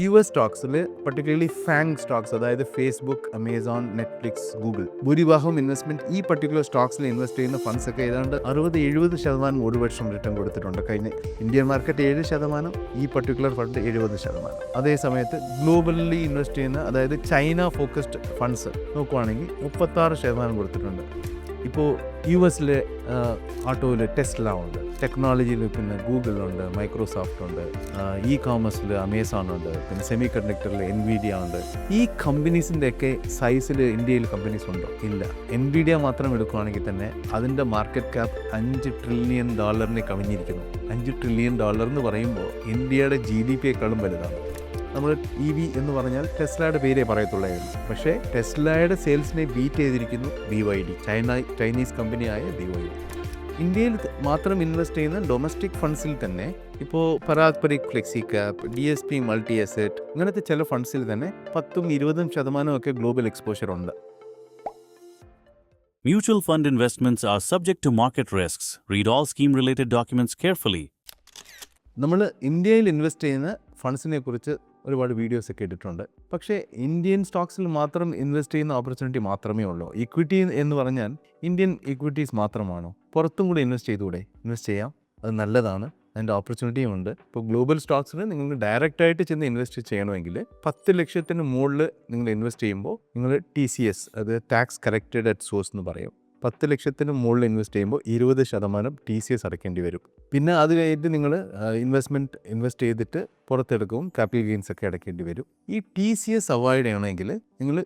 U S സ്റ്റോക്സിൽ particularly Fang stocks അതായത് Facebook Amazon Netflix Google ഭൂരിഭാഗം ഇൻവെസ്റ്റ്മെന്റ് ഈ പർട്ടിക്കുലർ സ്റ്റോക്സിൽ ഇൻവെസ്റ്റ് ചെയ്യുന്ന ഫണ്ട്സ് ഒക്കെ ഏതാണ്ട് അറുപത് എഴുപത് ശതമാനം ഒരു വർഷം റിട്ടേൺ കൊടുത്തിട്ടുണ്ട്. കഴിഞ്ഞ ഇന്ത്യൻ മാർക്കറ്റ് ഏഴ് ശതമാനം ഈ പർട്ടിക്കുലർ ഫണ്ട് എഴുപത് ശതമാനം. അതേ സമയത്ത് ഗ്ലോബലി ഇൻവെസ്റ്റ് ചെയ്യുന്ന അതായത് ചൈന ഫോക്കസ്ഡ് ഫണ്ട്സ് നോക്കുവാണെങ്കിൽ മുപ്പത്താറ് ശതമാനം കൊടുത്തിട്ടുണ്ട്. ഇപ്പോൾ യു എസിലെ ഓട്ടോയിൽ ടെസ്ല ഉണ്ട് ടെക്നോളജിയിൽ പിന്നെ ഗൂഗിളുണ്ട് മൈക്രോസോഫ്റ്റ് ഉണ്ട് ഇ കോമേഴ്സിൽ അമേസോൺ ഉണ്ട് പിന്നെ സെമി കണ്ടക്ടറിൽ എൻവിഡിയ ഉണ്ട് ഈ കമ്പനീസിന്റെ ഒക്കെ സൈസിൽ ഇന്ത്യയിൽ കമ്പനീസ് ഉണ്ടോ ഇല്ല. എൻവിഡിയ മാത്രം എടുക്കുകയാണെങ്കിൽ തന്നെ അതിന്റെ മാർക്കറ്റ് ക്യാപ് അഞ്ച് ട്രില്യൺ ഡോളറിനെ കവിഞ്ഞിരിക്കുന്നു. അഞ്ച് ട്രില്യൺ ഡോളർ എന്ന് പറയുമ്പോൾ ഇന്ത്യയുടെ ജി ഡി പിയെക്കാളും വലുതാണ്. നമ്മൾ ഇ വി എന്ന് പറഞ്ഞാൽ ടെസ്ലയുടെ പേരേ പറയത്തുള്ളായിരുന്നു പക്ഷേ ടെസ്ലയുടെ സെയിൽസിനെ ബീറ്റ് ചെയ്തിരിക്കുന്നു B Y D China Chinese കമ്പനിയായ ബി വൈ ഡി ഇന്ത്യയിൽ മാത്രം ഇൻവെസ്റ്റ് ചെയ്യുന്ന ഡൊമസ്റ്റിക് ഫണ്ട്സിൽ തന്നെ ഇപ്പോൾ Parag Parikh flexi cap D S P multi asset ഇങ്ങനത്തെ ചില ഫണ്ട്സിൽ തന്നെ പത്തും ഇരുപതും ശതമാനവും ഒക്കെ ഗ്ലോബൽ എക്സ്പോഷർ ഉണ്ട് Mutual fund investments are subject to market risks. Read all scheme related documents carefully. നമ്മൾ ഇന്ത്യയിൽ ഇൻവെസ്റ്റ് ചെയ്യുന്ന ഫണ്ട്സിനെ കുറിച്ച് ഒരുപാട് വീഡിയോസ് ഒക്കെ ഇട്ടിട്ടുണ്ട്. പക്ഷേ ഇന്ത്യൻ സ്റ്റോക്സിൽ മാത്രം ഇൻവെസ്റ്റ് ചെയ്യുന്ന ഓപ്പർച്യൂണിറ്റി മാത്രമേ ഉള്ളൂ. ഇക്വിറ്റി എന്ന് പറഞ്ഞാൽ ഇന്ത്യൻ ഇക്വിറ്റീസ് മാത്രമാണോ? പുറത്തും കൂടി ഇൻവെസ്റ്റ് ചെയ്തുകൂടെ? ഇൻവെസ്റ്റ് ചെയ്യാം. അത് നല്ലതാണ്. അതിന്റെ ഓപ്പർച്യൂണിറ്റിയും ഉണ്ട്. ഇപ്പോൾ ഗ്ലോബൽ സ്റ്റോക്സിൽ നിങ്ങൾ ഡയറക്റ്റ് ആയിട്ട് ചെന്ന് ഇൻവെസ്റ്റ് ചെയ്യണമെങ്കിൽ പത്ത് ലക്ഷത്തിന് മുകളിൽ നിങ്ങൾ ഇൻവെസ്റ്റ് ചെയ്യുമ്പോൾ നിങ്ങൾ ടി സി എസ് അത് ടാക്സ് കറക്റ്റഡ് അറ്റ് സോഴ്സ് എന്ന് പറയും. പത്ത് ലക്ഷത്തിന് മുകളിൽ ഇൻവെസ്റ്റ് ചെയ്യുമ്പോൾ ഇരുപത് ശതമാനം ടി സി എസ് അടയ്ക്കേണ്ടി വരും. പിന്നെ അത് കഴിഞ്ഞിട്ട് നിങ്ങൾ ഇൻവെസ്റ്റ്മെന്റ് ഇൻവെസ്റ്റ് ചെയ്തിട്ട് പുറത്തെടുക്കും ക്യാപിറ്റൽ ഗെയിൻസ് ഒക്കെ അടയ്ക്കേണ്ടി വരും. ഈ ടി സി എസ് അവോയ്ഡ് ചെയ്യണമെങ്കിൽ നിങ്ങൾ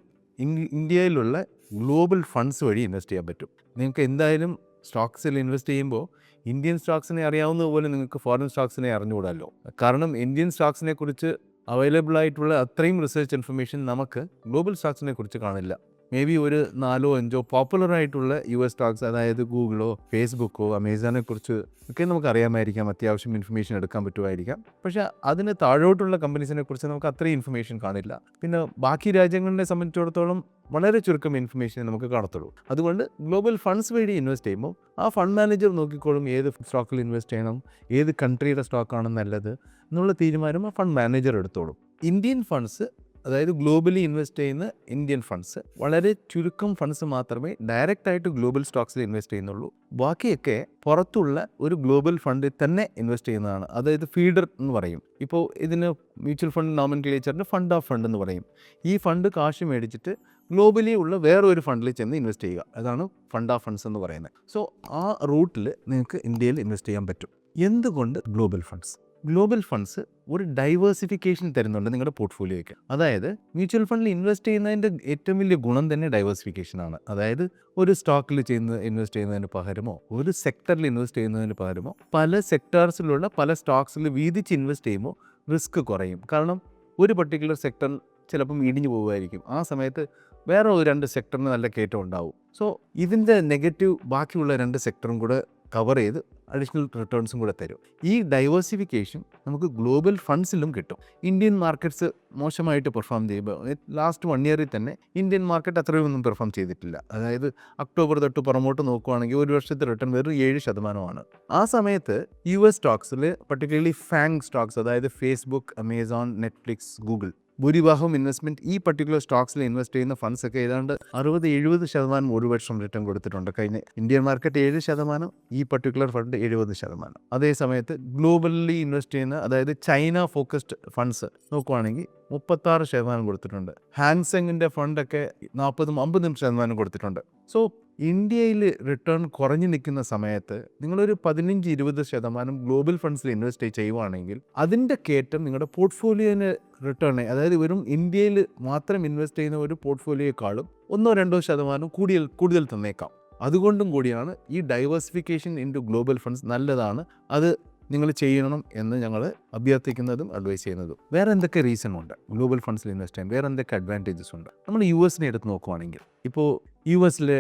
ഇന്ത്യയിലുള്ള ഗ്ലോബൽ ഫണ്ട്സ് വഴി ഇൻവെസ്റ്റ് ചെയ്യാൻ പറ്റും. നിങ്ങൾക്ക് എന്തായാലും സ്റ്റോക്സിൽ ഇൻവെസ്റ്റ് ചെയ്യുമ്പോൾ ഇന്ത്യൻ സ്റ്റോക്സിനെ അറിയാവുന്നതുപോലെ നിങ്ങൾക്ക് ഫോറിൻ സ്റ്റോക്സിനെ അറിഞ്ഞുകൂടാല്ലോ കാരണം ഇന്ത്യൻ സ്റ്റോക്സിനെ കുറിച്ച് അവൈലബിൾ ആയിട്ടുള്ള അത്രയും റിസർച്ച് ഇൻഫർമേഷൻ നമുക്ക് ഗ്ലോബൽ സ്റ്റോക്സിനെ കുറിച്ച് കാണില്ല. മേ ബി ഒരു നാലോ അഞ്ചോ പോപ്പുലർ ആയിട്ടുള്ള യു എസ് സ്റ്റോക്സ് അതായത് ഗൂഗിളോ ഫേസ്ബുക്കോ അമേസോനെ കുറിച്ച് ഒക്കെ നമുക്ക് അറിയാമായിരിക്കാം അത്യാവശ്യം ഇൻഫർമേഷൻ എടുക്കാൻ പറ്റുമായിരിക്കാം. പക്ഷെ അതിന് താഴോട്ടുള്ള കമ്പനീസിനെ കുറിച്ച് നമുക്ക് അത്രയും ഇൻഫർമേഷൻ കാണില്ല. പിന്നെ ബാക്കി രാജ്യങ്ങളെ സംബന്ധിച്ചിടത്തോളം വളരെ ചുരുക്കം ഇൻഫർമേഷനെ നമുക്ക് കാണത്തുള്ളൂ. അതുകൊണ്ട് ഗ്ലോബൽ ഫണ്ട്സ് വഴി ഇൻവെസ്റ്റ് ചെയ്യുമ്പോൾ ആ ഫണ്ട് മാനേജർ നോക്കിക്കോളും ഏത് സ്റ്റോക്കിൽ ഇൻവെസ്റ്റ് ചെയ്യണം ഏത് കൺട്രിയുടെ സ്റ്റോക്കാണ് നല്ലത് എന്നുള്ള തീരുമാനം ആ ഫണ്ട് മാനേജർ എടുത്തോളും. ഇന്ത്യൻ ഫണ്ട്സ് അതായത് ഗ്ലോബലി ഇൻവെസ്റ്റ് ചെയ്യുന്ന ഇന്ത്യൻ ഫണ്ട്സ്. വളരെ ചുരുക്കം ഫണ്ട്സ് മാത്രമേ ഡയറക്റ്റ് ആയിട്ട് ഗ്ലോബൽ സ്റ്റോക്സിൽ ഇൻവെസ്റ്റ് ചെയ്യുന്നുള്ളൂ. ബാക്കിയൊക്കെ പുറത്തുള്ള ഒരു ഗ്ലോബൽ ഫണ്ടിൽ തന്നെ ഇൻവെസ്റ്റ് ചെയ്യുന്നതാണ്. അതായത് ഫീഡർ എന്ന് പറയും. ഇപ്പോൾ ഇതിന് മ്യൂച്വൽ ഫണ്ട് നോമൻ ഫണ്ട് ഓഫ് ഫണ്ട് എന്ന് പറയും. ഈ ഫണ്ട് കാശ് മേടിച്ചിട്ട് ഗ്ലോബലി ഉള്ള വേറെ ഒരു ഫണ്ടിൽ ചെന്ന് ഇൻവെസ്റ്റ് ചെയ്യുക. അതാണ് ഫണ്ട് ഓഫ് ഫണ്ട്സ് എന്ന് പറയുന്നത്. സോ ആ റൂട്ടിൽ നിങ്ങൾക്ക് ഇന്ത്യയിൽ ഇൻവെസ്റ്റ് ചെയ്യാൻ പറ്റും. എന്തുകൊണ്ട് ഗ്ലോബൽ ഫണ്ട്സ്? ഗ്ലോബൽ ഫണ്ട്സ് ഒരു ഡൈവേഴ്സിഫിക്കേഷൻ തരുന്നുണ്ട് നിങ്ങളുടെ പോർട്ട്ഫോളിയോയ്ക്ക്. അതായത് മ്യൂച്വൽ ഫണ്ടിൽ ഇൻവെസ്റ്റ് ചെയ്യുന്നതിന്റെ ഏറ്റവും വലിയ ഗുണം തന്നെ ഡൈവേഴ്സിഫിക്കേഷൻ ആണ് അതായത് ഒരു സ്റ്റോക്കിൽ ചെയ്യുന്ന ഇൻവെസ്റ്റ് ചെയ്യുന്നതിന് പകരമോ ഒരു സെക്ടറിൽ ഇൻവെസ്റ്റ് ചെയ്യുന്നതിന് പകരമോ പല സെക്ടേഴ്സിലുള്ള പല സ്റ്റോക്സിൽ വീതിച്ച് ഇൻവെസ്റ്റ് ചെയ്യുമ്പോൾ റിസ്ക് കുറയും. കാരണം ഒരു പർട്ടിക്കുലർ സെക്ടർ ചിലപ്പം ഇടിഞ്ഞു പോകുമായിരിക്കും. ആ സമയത്ത് വേറെ ഒരു രണ്ട് സെക്ടറിന് നല്ല കയറ്റം ഉണ്ടാവും. സോ ഇതിന്റെ നെഗറ്റീവ് ബാക്കിയുള്ള രണ്ട് സെക്ടറും കൂടെ കവർ ചെയ്ത് അഡീഷണൽ റിട്ടേൺസും കൂടെ തരും. ഈ ഡൈവേഴ്സിഫിക്കേഷൻ നമുക്ക് ഗ്ലോബൽ ഫണ്ട്സിലും കിട്ടും. ഇന്ത്യൻ മാർക്കറ്റ്സ് മോശമായിട്ട് പെർഫോം ചെയ്യുമ്പോൾ ലാസ്റ്റ് വൺ ഇയറിൽ തന്നെ ഇന്ത്യൻ മാർക്കറ്റ് അത്രയൊന്നും പെർഫോം ചെയ്തിട്ടില്ല. അതായത് ഒക്ടോബർ തൊട്ട് പുറമോട്ട് നോക്കുവാണെങ്കിൽ ഒരു വർഷത്തെ റിട്ടേൺ വെറും ഏഴ് ശതമാനമാണ്. ആ സമയത്ത് യു എസ് സ്റ്റോക്സിൽ പർട്ടിക്കുലർലി ഫാങ് സ്റ്റോക്സ് അതായത് ഫേസ്ബുക്ക് അമേസോൺ നെറ്റ്ഫ്ലിക്സ് ഗൂഗിൾ ഭൂരിഭാഗം ഇൻവെസ്റ്റ്മെന്റ് ഈ പർട്ടിക്കുലർ സ്റ്റോക്സിൽ ഇൻവെസ്റ്റ് ചെയ്യുന്ന ഫണ്ട്സ് ഒക്കെ ഏതാണ്ട് അറുപത് എഴുപത് ശതമാനം ഒരു വർഷം റിട്ടേൺ കൊടുത്തിട്ടുണ്ട്. കഴിഞ്ഞ ഇന്ത്യൻ മാർക്കറ്റ് ഏഴ് ശതമാനം ഈ പർട്ടിക്കുലർ ഫണ്ട് എഴുപത് ശതമാനം. അതേ സമയത്ത് ഗ്ലോബലി ഇൻവെസ്റ്റ് ചെയ്യുന്ന അതായത് ചൈന ഫോക്കസ്ഡ് ഫണ്ട്സ് നോക്കുവാണെങ്കിൽ മുപ്പത്താറ് ശതമാനം കൊടുത്തിട്ടുണ്ട്. ഹാൻസെങ്ങിന്റെ ഫണ്ടൊക്കെ നാൽപ്പതും അമ്പതും ശതമാനം കൊടുത്തിട്ടുണ്ട്. സോ ഇന്ത്യയിൽ റിട്ടേൺ കുറഞ്ഞു നിൽക്കുന്ന സമയത്ത് നിങ്ങളൊരു പതിനഞ്ച് ഇരുപത് ശതമാനം ഗ്ലോബൽ ഫണ്ട്സിൽ ഇൻവെസ്റ്റ് ചെയ്യുവാണെങ്കിൽ അതിന്റെ കയറ്റം നിങ്ങളുടെ പോർട്ട്ഫോളിയോന് റിട്ടേൺ അതായത് വെറും ഇന്ത്യയിൽ മാത്രം ഇൻവെസ്റ്റ് ചെയ്യുന്ന ഒരു പോർട്ട്ഫോളിയോക്കാളും ഒന്നോ രണ്ടോ ശതമാനം കൂടുതൽ കൂടുതൽ തന്നേക്കാം. അതുകൊണ്ടും കൂടിയാണ് ഈ ഡൈവേഴ്സിഫിക്കേഷൻ ഇൻ ഗ്ലോബൽ ഫണ്ട്സ് നല്ലതാണ്. അത് നിങ്ങൾ ചെയ്യണം എന്ന് ഞങ്ങൾ അഭ്യർത്ഥിക്കുന്നതും അഡ്വൈസ് ചെയ്യുന്നതും. വേറെ എന്തൊക്കെ റീസൺ ഉണ്ട് ഗ്ലോബൽ ഫണ്ട്സിൽ ഇൻവെസ്റ്റ് ചെയ്യാൻ? വേറെ എന്തൊക്കെ അഡ്വാന്റേജസ് ഉണ്ട്? നമ്മൾ യു എസിനെ എടുത്ത് നോക്കുവാണെങ്കിൽ ഇപ്പോൾ യു എസിലെ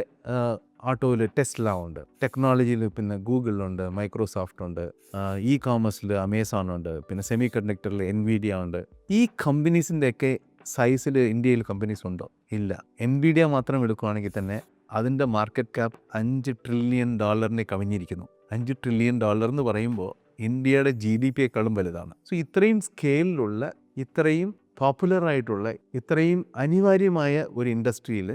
ഓട്ടോയിൽ ടെസ്ല ഉണ്ട് ടെക്നോളജിയിൽ പിന്നെ ഗൂഗിളുണ്ട് മൈക്രോസോഫ്റ്റ് ഉണ്ട് ഇ കോമേഴ്സിൽ അമേസോൺ ഉണ്ട് പിന്നെ സെമി കണ്ടക്ടറിൽ എൻവിഡിയ ഉണ്ട് ഈ കമ്പനീസിന്റെ ഒക്കെ സൈസിൽ ഇന്ത്യയിൽ കമ്പനീസ് ഉണ്ടോ? ഇല്ല. എൻവിഡിയ മാത്രം എടുക്കുകയാണെങ്കിൽ തന്നെ അതിന്റെ മാർക്കറ്റ് ക്യാപ് അഞ്ച് ട്രില്യൺ ഡോളറിനെ കവിഞ്ഞിരിക്കുന്നു. അഞ്ച് ട്രില്യൺ ഡോളർ എന്ന് പറയുമ്പോൾ ഇന്ത്യയുടെ ജി ഡി പിയെക്കാളും വലുതാണ്. സോ ഇത്രയും സ്കെയിലുള്ള ഇത്രയും പോപ്പുലറായിട്ടുള്ള ഇത്രയും അനിവാര്യമായ ഒരു ഇൻഡസ്ട്രിയിൽ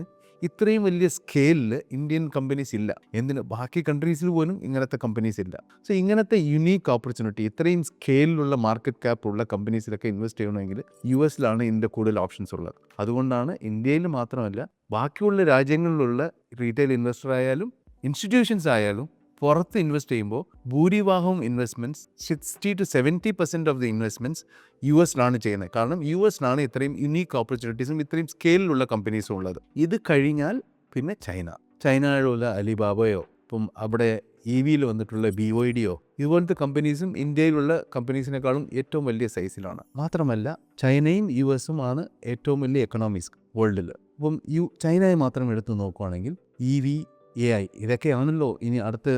ഇത്രയും വലിയ സ്കെയിലിൽ ഇന്ത്യൻ കമ്പനീസ് ഇല്ല. എന്തിന്? ബാക്കി കൺട്രീസിൽ പോലും ഇങ്ങനത്തെ കമ്പനീസ് ഇല്ല. സോ ഇങ്ങനത്തെ യുണീക്ക് ഓപ്പർച്യൂണിറ്റി ഇത്രയും സ്കെയിലുള്ള മാർക്കറ്റ് ക്യാപ്പ് ഉള്ള കമ്പനീസിലൊക്കെ ഇൻവെസ്റ്റ് ചെയ്യണമെങ്കിൽ യു എസിലാണ് ഇതിന്റെ കൂടുതൽ ഓപ്ഷൻസ് ഉള്ളത്. അതുകൊണ്ടാണ് ഇന്ത്യയിൽ മാത്രമല്ല ബാക്കിയുള്ള രാജ്യങ്ങളിലുള്ള റീറ്റെയിൽ ഇൻവെസ്റ്റർ ആയാലും ഇൻസ്റ്റിറ്റ്യൂഷൻസ് ആയാലും പുറത്ത് ഇൻവെസ്റ്റ് ചെയ്യുമ്പോൾ ഭൂരിഭാഗവും investments sixty to seventy percent of the investments U എസിലാണ് ചെയ്യുന്നത്. കാരണം യു എസിലാണ് ഇത്രയും യുണീക്ക് ഓപ്പർച്യൂണിറ്റീസും ഇത്രയും സ്കെയിലുള്ള കമ്പനീസും ഉള്ളത്. ഇത് കഴിഞ്ഞാൽ പിന്നെ ചൈന. ചൈനയിലുള്ള അലിബാബയോ ഇപ്പം അവിടെ ഇ വിയിൽ വന്നിട്ടുള്ള ബി ഒ ഡിയോ ഇതുപോലത്തെ കമ്പനീസും ഇന്ത്യയിലുള്ള കമ്പനീസിനേക്കാളും ഏറ്റവും വലിയ സൈസിലാണ് മാത്രമല്ല ചൈനയും യു എസും ആണ് ഏറ്റവും വലിയ എക്കണോമിക്സ് വേൾഡിൽ അപ്പം യു ചൈനയെ മാത്രം എടുത്തു നോക്കുവാണെങ്കിൽ ഇ വി എ ഐ ഇതൊക്കെയാണല്ലോ ഇനി അടുത്ത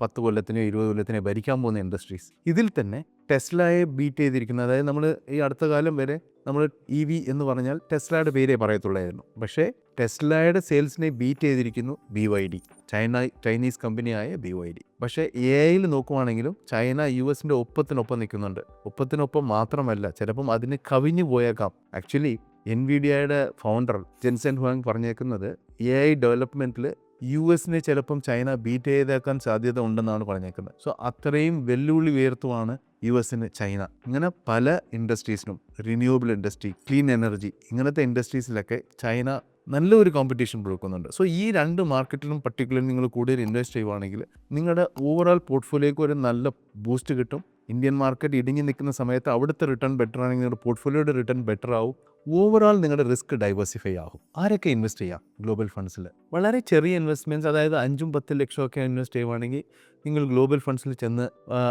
പത്ത് കൊല്ലത്തിനോ ഇരുപത് കൊല്ലത്തിനോ ഭരിക്കാൻ പോകുന്ന ഇൻഡസ്ട്രീസ്. ഇതിൽ തന്നെ ടെസ്ലയെ ബീറ്റ് ചെയ്തിരിക്കുന്നത് അതായത് നമ്മൾ ഈ അടുത്ത കാലം വരെ നമ്മൾ ഇ വി എന്ന് പറഞ്ഞാൽ ടെസ്ലയുടെ പേരേ പറയത്തുള്ളായിരുന്നു. പക്ഷേ ടെസ്ലയുടെ സെയിൽസിനെ ബീറ്റ് ചെയ്തിരിക്കുന്നു B Y D China Chinese കമ്പനിയായ ബി വൈ ഡി. പക്ഷേ എ ഐയിൽ നോക്കുവാണെങ്കിലും ചൈന യു എസിന്റെ ഒപ്പത്തിനൊപ്പം നിൽക്കുന്നുണ്ട്. ഒപ്പത്തിനൊപ്പം മാത്രമല്ല ചിലപ്പം അതിന് കവിഞ്ഞു പോയേക്കാം. ആക്ച്വലി എൻ വി ഡി ഐയുടെ ഫൗണ്ടർ ജെൻസൻ ഹുവാങ് പറഞ്ഞേക്കുന്നത് എ ഐ ഡെവലപ്മെന്റിൽ യു എസിനെ ചിലപ്പം ചൈന ബീറ്റ് ചെയ്തേക്കാൻ സാധ്യത ഉണ്ടെന്നാണ് പറഞ്ഞേക്കുന്നത്. സോ അത്രയും വെല്ലുവിളി ഉയർത്തുവാണ് യു എസിന് ചൈന. ഇങ്ങനെ പല ഇൻഡസ്ട്രീസിനും റിന്യൂവബിൾ ഇൻഡസ്ട്രി ക്ലീൻ എനർജി ഇങ്ങനത്തെ ഇൻഡസ്ട്രീസിലൊക്കെ ചൈന നല്ലൊരു കോമ്പറ്റീഷൻ കൊടുക്കുന്നുണ്ട്. സോ ഈ രണ്ട് മാർക്കറ്റിലും പർട്ടിക്കുലർ നിങ്ങൾ കൂടുതൽ ഇൻവെസ്റ്റ് ചെയ്യുവാണെങ്കിൽ നിങ്ങളുടെ ഓവറോൾ പോർട്ട്ഫോളിയോക്ക് ഒരു നല്ല ബൂസ്റ്റ് കിട്ടും. ഇന്ത്യൻ മാർക്കറ്റ് ഇടിഞ്ഞു നിൽക്കുന്ന സമയത്ത് അവിടുത്തെ റിട്ടേൺ ബെറ്റർ ആണെങ്കിൽ നിങ്ങളുടെ പോർട്ട്ഫോളിയോയുടെ റിട്ടേൺ ബെറ്റർ ആവും. ഓവറോൾ നിങ്ങളുടെ റിസ്ക് ഡൈവേഴ്സിഫൈ ആകും ആരൊക്കെ ഇൻവെസ്റ്റ് ചെയ്യാം? ഗ്ലോബൽ ഫണ്ട്സിൽ വളരെ ചെറിയ ഇൻവെസ്റ്റ്മെന്റ്സ് അതായത് അഞ്ചും പത്തും ലക്ഷമൊക്കെ ഇൻവെസ്റ്റ് ചെയ്യുവാണെങ്കിൽ നിങ്ങൾ ഗ്ലോബൽ ഫണ്ട്സിൽ ചെന്ന്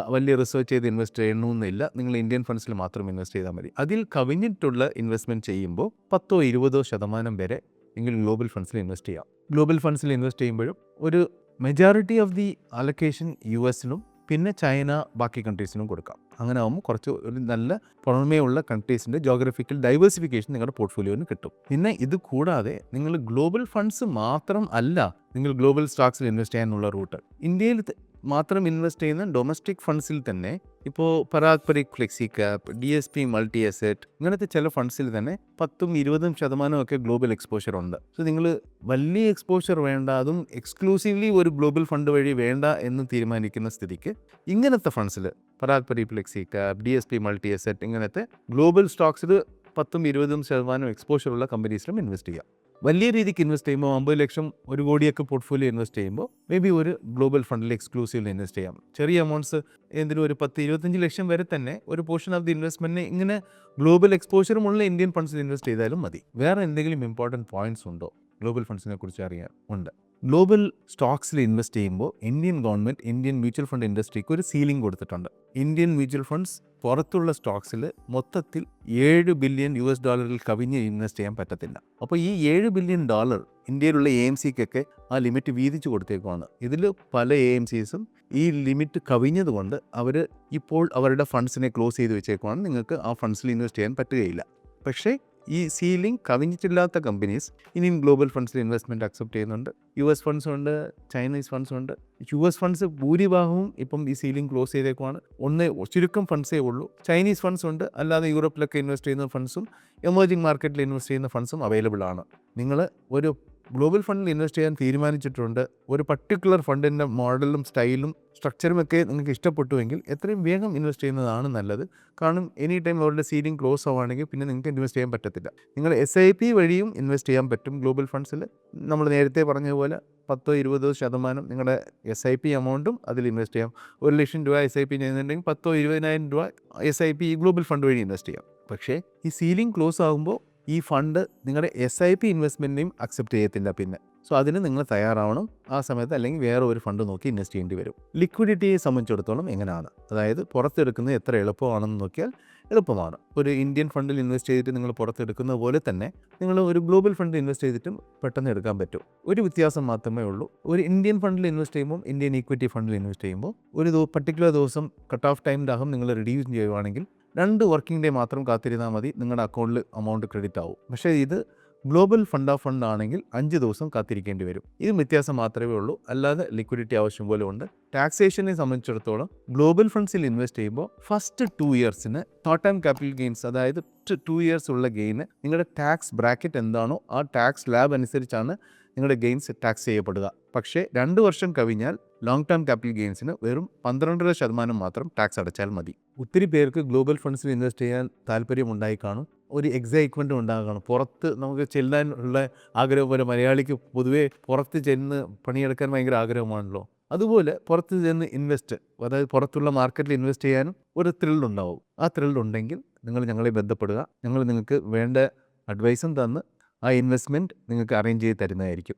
വലിയ റിസർച്ച് ചെയ്ത് ഇൻവെസ്റ്റ് ചെയ്യണമെന്നില്ല. നിങ്ങൾ ഇന്ത്യൻ ഫണ്ട്സിൽ മാത്രം ഇൻവെസ്റ്റ് ചെയ്താൽ മതി. അതിൽ കവിഞ്ഞിട്ടുള്ള ഇൻവെസ്റ്റ്മെന്റ് ചെയ്യുമ്പോൾ പത്തോ ഇരുപതോ ശതമാനം വരെ നിങ്ങൾ ഗ്ലോബൽ ഫണ്ട്സിൽ ഇൻവെസ്റ്റ് ചെയ്യാം. ഗ്ലോബൽ ഫണ്ട്സിൽ ഇൻവെസ്റ്റ് ചെയ്യുമ്പോഴും ഒരു majority of the allocation U എസിനും പിന്നെ ചൈന ബാക്കി കൺട്രീസിനും കൊടുക്കാം. അങ്ങനെ ആകുമ്പോൾ കുറച്ച് ഒരു നല്ല പുറമേയുള്ള കൺട്രീസിന്റെ ജോഗ്രഫിക്കൽ ഡൈവേഴ്സിഫിക്കേഷൻ നിങ്ങളുടെ പോർട്ട്ഫോളിയോന് കിട്ടും. പിന്നെ ഇത് കൂടാതെ നിങ്ങൾ ഗ്ലോബൽ ഫണ്ട്സ് മാത്രം അല്ല നിങ്ങൾ ഗ്ലോബൽ സ്റ്റോക്സിൽ ഇൻവെസ്റ്റ് ചെയ്യാനുള്ള റൂട്ട് ഇന്ത്യയിൽ മാത്രം ഇൻവെസ്റ്റ് ചെയ്യുന്ന ഡൊമസ്റ്റിക് ഫണ്ട്സിൽ തന്നെ ഇപ്പോൾ Parag flexi cap D S P multi asset ഇങ്ങനത്തെ ചില ഫണ്ട്സിൽ തന്നെ പത്തും ഇരുപതും ശതമാനം ഒക്കെ ഗ്ലോബൽ എക്സ്പോഷർ ഉണ്ട്. സോ നിങ്ങൾ വലിയ എക്സ്പോഷർ വേണ്ട അതും എക്സ്ക്ലൂസീവ്ലി ഒരു ഗ്ലോബൽ ഫണ്ട് വഴി വേണ്ട എന്ന് തീരുമാനിക്കുന്ന സ്ഥിതിക്ക് ഇങ്ങനത്തെ ഫണ്ട്സിൽ Parag Parikh flexi cap D S P multi asset ഇങ്ങനത്തെ ഗ്ലോബൽ സ്റ്റോക്സിൽ പത്തും ഇരുപതും ശതമാനം എക്സ്പോഷർ ഉള്ള കമ്പനീസിലും ഇൻവെസ്റ്റ് ചെയ്യാം. വലിയ രീതിക്ക് ഇൻവെസ്റ്റ് ചെയ്യുമ്പോൾ അമ്പത് ലക്ഷം ഒരു കോടിയൊക്കെ പോർട്ട്ഫോളിയോ ഇൻവെസ്റ്റ് ചെയ്യുമ്പോൾ മേ ബി ഒരു ഗ്ലോബൽ ഫണ്ടിൽ എക്സ്ക്ലൂസീവിൽ ഇൻവെസ്റ്റ് ചെയ്യാം. ചെറിയ എമൗണ്ട്സ് എന്തിനും ഒരു പത്ത് ഇരുപത്തഞ്ച് ലക്ഷം വരെ തന്നെ ഒരു പോർഷൻ ഓഫ് ദി ഇൻവെസ്റ്റ്മെന്റിനെ ഇങ്ങനെ ഗ്ലോബൽ എക്സ്പോഷറുമുള്ള ഇന്ത്യൻ ഫണ്ട്സിൽ ഇൻവെസ്റ്റ് ചെയ്താലും മതി. വേറെ എന്തെങ്കിലും ഇമ്പോർട്ടന്റ് പോയിന്റ്സ് ഉണ്ടോ? ഗ്ലോബൽ ഫണ്ട്സിനെ കുറിച്ച് അറിയാൻ ഉണ്ട്. ഗ്ലോബൽ സ്റ്റോക്സിൽ ഇൻവെസ്റ്റ് ചെയ്യുമ്പോൾ Indian government Indian mutual fund ഇൻഡസ്ട്രിക്ക് ഒരു സീലിംഗ് കൊടുത്തിട്ടുണ്ട്. ഇന്ത്യൻ മ്യൂച്വൽ ഫണ്ട്സ് പുറത്തുള്ള സ്റ്റോക്സിൽ മൊത്തത്തിൽ ഏഴ് ബില്യൺ യു എസ് ഡോളറിൽ കവിഞ്ഞ് ഇൻവെസ്റ്റ് ചെയ്യാൻ പറ്റത്തില്ല. അപ്പോൾ ഈ ഏഴ് ബില്യൺ ഡോളർ ഇന്ത്യയിലുള്ള എ എം സിക്കൊക്കെ ആ ലിമിറ്റ് വീതിച്ചു കൊടുത്തേക്കുവാണ്. ഇതിൽ പല എ എം സീസും ഈ ലിമിറ്റ് കവിഞ്ഞതുകൊണ്ട് അവർ ഇപ്പോൾ അവരുടെ ഫണ്ട്സിനെ ക്ലോസ് ചെയ്ത് വെച്ചേക്കുവാണ്. നിങ്ങൾക്ക് ആ ഫണ്ട്സിൽ ഇൻവെസ്റ്റ് ചെയ്യാൻ പറ്റുകയില്ല. പക്ഷേ ഈ സീലിംഗ് കവിഞ്ഞിട്ടില്ലാത്ത കമ്പനീസ് ഇനിയും ഗ്ലോബൽ ഫണ്ട്സിൽ ഇൻവെസ്റ്റ്മെന്റ് അക്സെപ്റ്റ് ചെയ്യുന്നുണ്ട്. യു എസ് ഫണ്ട്സ് ഉണ്ട് ചൈനീസ് ഫണ്ട്സ് ഉണ്ട്. യു എസ് ഫണ്ട്സ് ഭൂരിഭാഗവും ഇപ്പം ഈ സീലിംഗ് ക്ലോസ് ചെയ്തേക്കുവാണ്. ഒന്ന് ചുരുക്കം ഫണ്ട്സേ ഉള്ളൂ. ചൈനീസ് ഫണ്ട്സ് ഉണ്ട് അല്ലാതെ യൂറോപ്പിലൊക്കെ ഇൻവെസ്റ്റ് ചെയ്യുന്ന ഫണ്ട്സും എമേർജിംഗ് മാർക്കറ്റിൽ ഇൻവെസ്റ്റ് ചെയ്യുന്ന ഫണ്ട്സും അവൈലബിൾ ആണ് നിങ്ങൾ ഒരു ഗ്ലോബൽ ഫണ്ടിൽ ഇൻവെസ്റ്റ് ചെയ്യാൻ തീരുമാനിച്ചിട്ടുണ്ട്. ഒരു പർട്ടിക്കുലർ ഫണ്ടിന്റെ മോഡലും സ്റ്റൈലും സ്ട്രക്ചറും ഒക്കെ നിങ്ങൾക്ക് ഇഷ്ടപ്പെട്ടുവെങ്കിൽ എത്രയും വേഗം ഇൻവെസ്റ്റ് ചെയ്യുന്നതാണ് നല്ലത്. കാരണം എനി ടൈം അവരുടെ സീലിംഗ് ക്ലോസ് ആവുകയാണെങ്കിൽ പിന്നെ നിങ്ങൾക്ക് ഇൻവെസ്റ്റ് ചെയ്യാൻ പറ്റത്തില്ല. നിങ്ങൾ എസ് ഐ പി വഴിയും ഇൻവെസ്റ്റ് ചെയ്യാൻ പറ്റും ഗ്ലോബൽ ഫണ്ട്സിൽ. നമ്മൾ നേരത്തെ പറഞ്ഞ പോലെ പത്തോ ഇരുപതോ ശതമാനം നിങ്ങളുടെ എസ് ഐ പി എമൗണ്ടും അതിൽ ഇൻവെസ്റ്റ് ചെയ്യാം. ഒരു ലക്ഷം രൂപ എസ് ഐ പി ചെയ്യുന്നുണ്ടെങ്കിൽ പത്തോ ഇരുപതിനായിരം രൂപ S I P global fund വഴി ഇൻവെസ്റ്റ് ചെയ്യാം. പക്ഷേ ഈ സീലിംഗ് ക്ലോസ് ആകുമ്പോൾ ഈ ഫണ്ട് നിങ്ങളുടെ എസ് ഐ പി ഇൻവെസ്റ്റ്മെന്റിനെയും അക്സെപ്റ്റ് ചെയ്യത്തില്ല പിന്നെ. സോ അതിന് നിങ്ങൾ തയ്യാറാവണം. ആ സമയത്ത് അല്ലെങ്കിൽ വേറെ ഒരു ഫണ്ട് നോക്കി ഇൻവെസ്റ്റ് ചെയ്യേണ്ടി വരും. ലിക്വിഡിറ്റിയെ സംബന്ധിച്ചിടത്തോളം എങ്ങനെയാണ്? അതായത് പുറത്തെടുക്കുന്നത് എത്ര എളുപ്പമാണെന്ന് നോക്കിയാൽ എളുപ്പമാണ്. ഒരു ഇന്ത്യൻ ഫണ്ടിൽ ഇൻവെസ്റ്റ് ചെയ്തിട്ട് നിങ്ങൾ പുറത്തെടുക്കുന്ന പോലെ തന്നെ നിങ്ങൾ ഒരു ഗ്ലോബൽ ഫണ്ടിൽ ഇൻവെസ്റ്റ് ചെയ്തിട്ടും പെട്ടെന്ന് എടുക്കാൻ പറ്റും. ഒരു വ്യത്യാസം മാത്രമേ ഉള്ളൂ. ഒരു ഇന്ത്യൻ ഫണ്ടിൽ ഇൻവെസ്റ്റ് ചെയ്യുമ്പോൾ ഇന്ത്യൻ ഈക്വിറ്റി ഫണ്ടിൽ ഇൻവെസ്റ്റ് ചെയ്യുമ്പോൾ ഒരു പർട്ടിക്കുലർ ദിവസം കട്ട് ഓഫ് ടൈമിന്റെ ദാഹം നിങ്ങൾ റിഡ്യൂസ് ചെയ്യുവാണെങ്കിൽ രണ്ട് വർക്കിംഗ് ഡേ മാത്രം കാത്തിരുന്നാൽ മതി. നിങ്ങളുടെ അക്കൗണ്ടിൽ എമൗണ്ട് ക്രെഡിറ്റ് ആവും. പക്ഷേ ഇത് ഗ്ലോബൽ ഫണ്ട് ഓഫ് ഫണ്ട് ആണെങ്കിൽ അഞ്ച് ദിവസം കാത്തിരിക്കേണ്ടി വരും. ഇത് വ്യത്യാസം മാത്രമേ ഉള്ളൂ. അല്ലാതെ ലിക്വിഡിറ്റി ആവശ്യം പോലെ ഉണ്ട്. ടാക്സേഷനെ സംബന്ധിച്ചിടത്തോളം ഗ്ലോബൽ ഫണ്ട്സിൽ ഇൻവെസ്റ്റ് ചെയ്യുമ്പോൾ ഫസ്റ്റ് ടു ഇയേഴ്സിന് ഷോർട്ട് ആൻഡ് ക്യാപിറ്റൽ ഗെയിൻസ് അതായത് ടു ഇയേഴ്സ് ഉള്ള ഗെയിന് നിങ്ങളുടെ ടാക്സ് ബ്രാക്കറ്റ് എന്താണോ ആ ടാക്സ് ലാബ് അനുസരിച്ചാണ് നിങ്ങളുടെ ഗെയിൻസ് ടാക്സ് ചെയ്യപ്പെടുക. പക്ഷേ രണ്ട് വർഷം കവിഞ്ഞാൽ ലോങ് ടേം ക്യാപിറ്റൽ ഗെയിൻസിന് വെറും പന്ത്രണ്ടര ശതമാനം മാത്രം ടാക്സ് അടച്ചാൽ മതി. ഒത്തിരി പേർക്ക് ഗ്ലോബൽ ഫണ്ട്സിൽ ഇൻവെസ്റ്റ് ചെയ്യാൻ താല്പര്യം ഉണ്ടായി കാണും. ഒരു എക്സൈറ്റ്മെന്റ് ഉണ്ടാകണം പുറത്ത് നമുക്ക് ചെല്ലാൻ ഉള്ള ആഗ്രഹം പോലെ മലയാളിക്ക് പൊതുവേ പുറത്ത് ചെന്ന് പണിയെടുക്കാൻ ഭയങ്കര ആഗ്രഹമാണല്ലോ. അതുപോലെ പുറത്ത് ചെന്ന് ഇൻവെസ്റ്റ് അതായത് പുറത്തുള്ള മാർക്കറ്റിൽ ഇൻവെസ്റ്റ് ചെയ്യാനും ഒരു ത്രില്ലുണ്ടാവും ആ ത്രില്ലുണ്ടെങ്കിൽ നിങ്ങൾ ഞങ്ങളെ ബന്ധപ്പെടുക. ഞങ്ങൾ നിങ്ങൾക്ക് വേണ്ട അഡ്വൈസും തന്ന് ആ ഇൻവെസ്റ്റ്മെന്റ് നിങ്ങൾക്ക് അറേഞ്ച് ചെയ്ത് തരുന്നതായിരിക്കും.